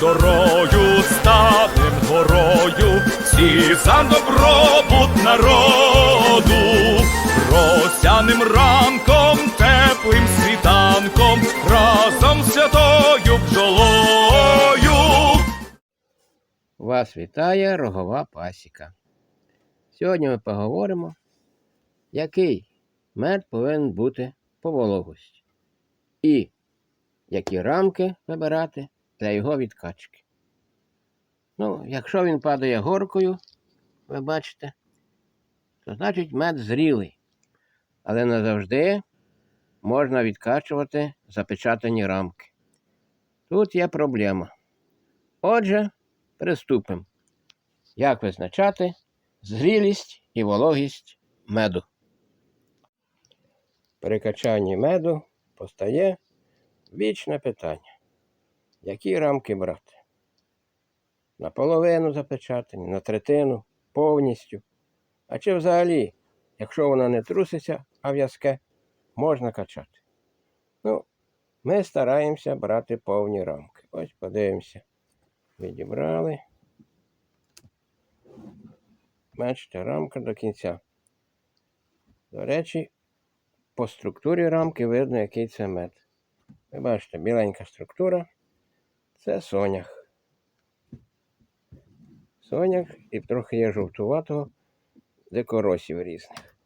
дорою станем горою, всі за добробут народу, росяним ранком, теплим світанком, разом святою бджолою. Вас вітає рогова пасіка. Сьогодні ми поговоримо, який мед повинен бути по вологості і які рамки вибирати для його відкачки. Ну, якщо він падає горкою, ви бачите, то значить мед зрілий. Але не завжди можна відкачувати запечатані рамки. Тут є проблема. Отже, приступимо. Як визначати зрілість і вологість меду? При качанні меду постає вічне питання. Які рамки брати? Наполовину запечатані, на третину, повністю. А чи взагалі, якщо вона не труситься, а в'язке, можна качати? Ну, ми стараємося брати повні рамки. Ось подивимося. Відібрали. Бачите, рамка до кінця. До речі, по структурі рамки видно, який це мед. Ви бачите, біленька структура це сонях. Сонях і трохи є жовтуватого декоросів різних.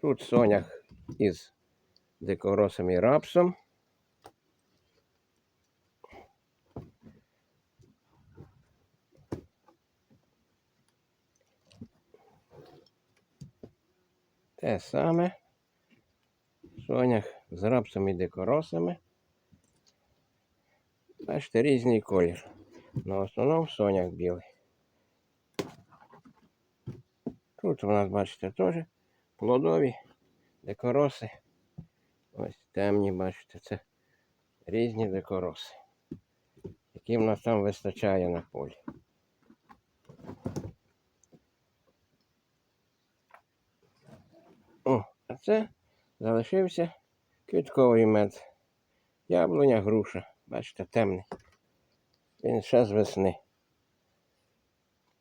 Тут сонях із декоросом і рапсом. Те саме. Сонях з рапсом і декоросами. Бачите, різний колір. На основному сонях білий. Тут у нас, бачите, теж плодові декороси. Ось темні, бачите, це різні декороси, які в нас там вистачає на полі. О, а це залишився квітковий мед. Яблуня, груша. Бачите, темний. Він ще з весни.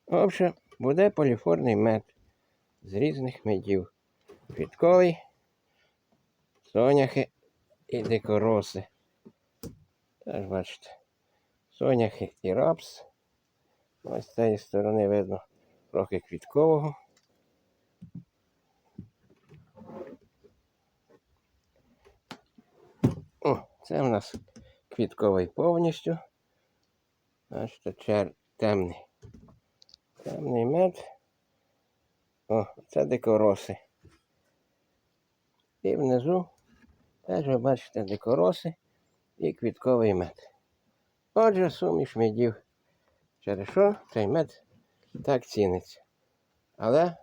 Общем, буде поліфорний мед з різних медів. Квітковий, соняхи і дикороси. Теж бачите, соняхи і рапс. Ось з цієї сторони видно трохи квіткового. О, це в нас квітковий повністю. Бачите, чер... темний. Темний мед. О, це дикороси. І внизу теж ви бачите дикороси і квітковий мед. Отже, суміш медів. Через що цей мед так ціниться. Але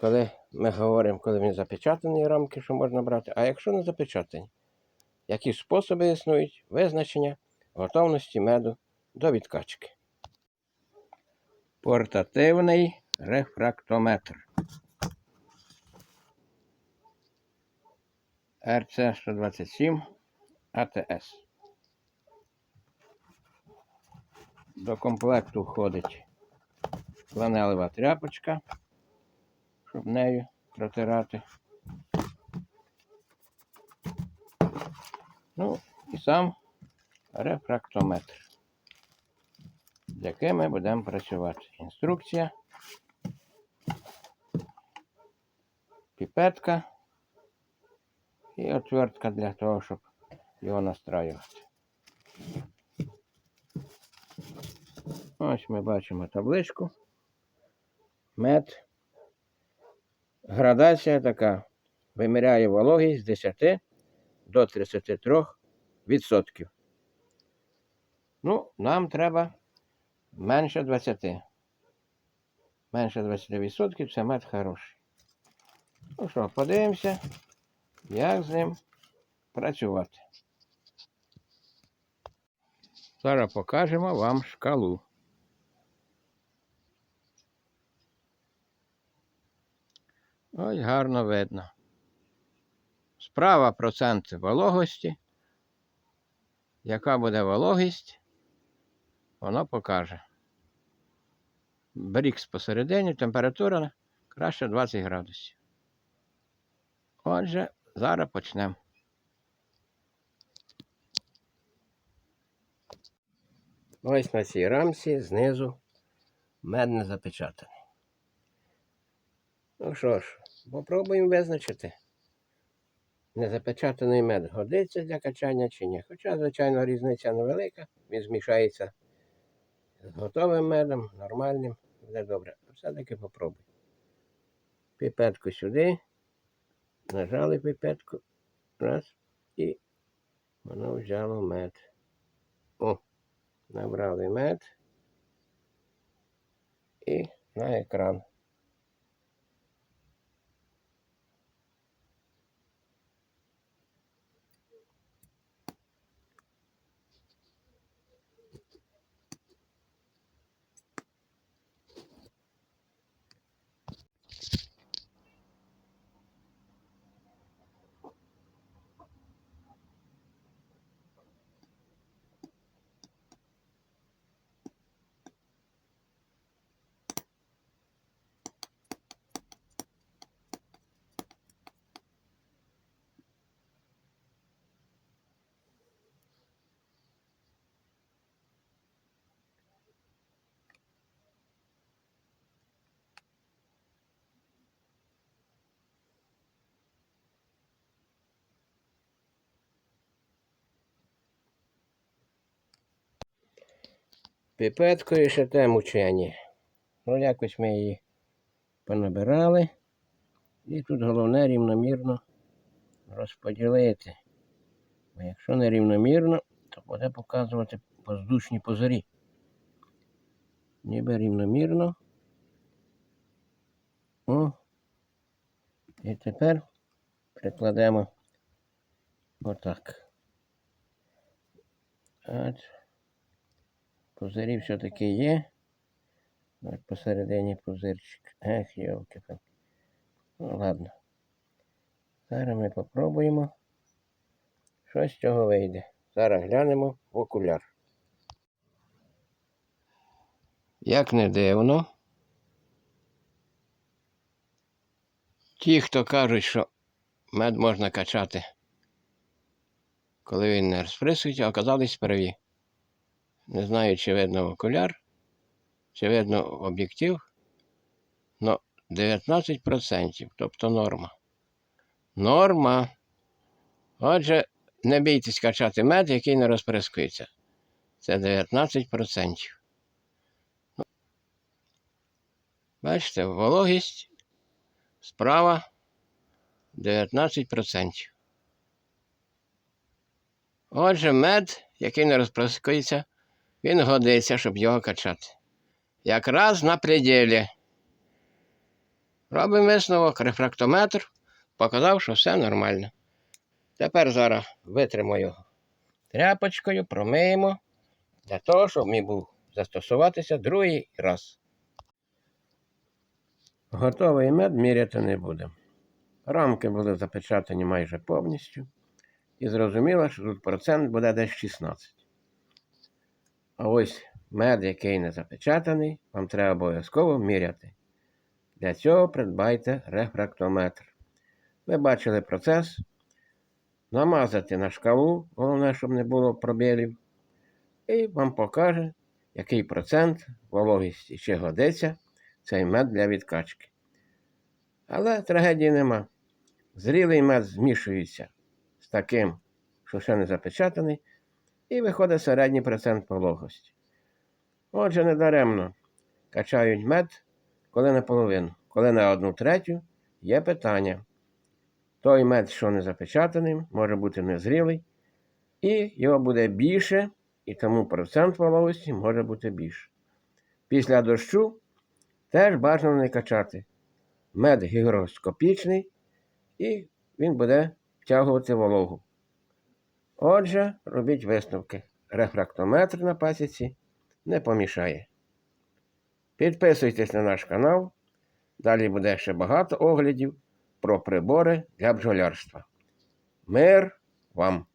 коли ми говоримо, коли він запечатаний рамки, що можна брати, а якщо не запечатані, які способи існують визначення готовності меду до відкачки. Портативний рефрактометр. РЦ-127 АТС. До комплекту входить фланелева тряпочка, щоб нею протирати. Ну і сам рефрактометр, з яким ми будемо працювати. Інструкція, піпетка і отвертка для того, щоб його настраювати. Ось ми бачимо табличку. Мед. Градація така. Виміряє вологість з 10 до 33 відсотків. Ну, нам треба менше 20. Менше 20 відсотків це мед хороший. Ну що, подивимося, як з ним працювати. Зараз покажемо вам шкалу. Ось гарно видно. Справа процент вологості, яка буде вологість, воно покаже. Брікс посередині, температура краще 20 градусів. Отже, зараз почнемо. Ось на цій рамці знизу мед не запечатаний. Ну що ж, попробуємо визначити. Незапечатаний мед годиться для качання чи ні. Хоча, звичайно, різниця невелика. Він змішається з готовим медом, нормальним, буде добре. Все-таки попробуй. Піпетку сюди. Нажали піпетку. Раз. І воно взяло мед. О, набрали мед. І на екран. Піпеткою ще те мучені. Ну, якось ми її понабирали. І тут головне рівномірно розподілити. Бо якщо не рівномірно, то буде показувати воздушні позорі. Ніби рівномірно. О. І тепер прикладемо отак. От. Пузирі все-таки є. От посередині пузирчик. Ех, йолки палки Ну ладно. Зараз ми попробуємо. Що з цього вийде. Зараз глянемо в окуляр. Як не дивно. Ті, хто кажуть, що мед можна качати, коли він не розприсується, оказались праві. Не знаю, чи видно окуляр, чи видно об'єктив. Но 19%, тобто норма. Норма. Отже, не бійтесь качати мед, який не розприскується. Це 19%. Ну, Бачите, вологість справа 19%. Отже, мед, який не розприскується, він годиться, щоб його качати. Якраз на пределі. Робимо висновок, рефрактометр показав, що все нормально. Тепер зараз витримо його тряпочкою, промиємо для того, щоб міг був застосуватися другий раз. Готовий мед міряти не будемо. Рамки були запечатані майже повністю. І зрозуміло, що тут процент буде десь 16. А ось мед, який не запечатаний, вам треба обов'язково міряти. Для цього придбайте рефрактометр. Ви бачили процес. Намазати на шкалу, головне, щоб не було пробілів. І вам покаже, який процент вологісті чи годиться цей мед для відкачки. Але трагедії нема. Зрілий мед змішується з таким, що ще не запечатаний, і виходить середній процент вологості. Отже, недаремно качають мед, коли наполовину, коли на одну третю є питання. Той мед, що не запечатаний, може бути незрілий, і його буде більше, і тому процент вологості може бути більше. Після дощу теж бажано не качати. Мед гігроскопічний, і він буде втягувати вологу. Отже, робіть висновки. Рефрактометр на пасіці не помішає. Підписуйтесь на наш канал. Далі буде ще багато оглядів про прибори для бджолярства. Мир вам!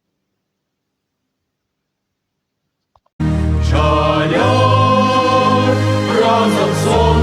Разом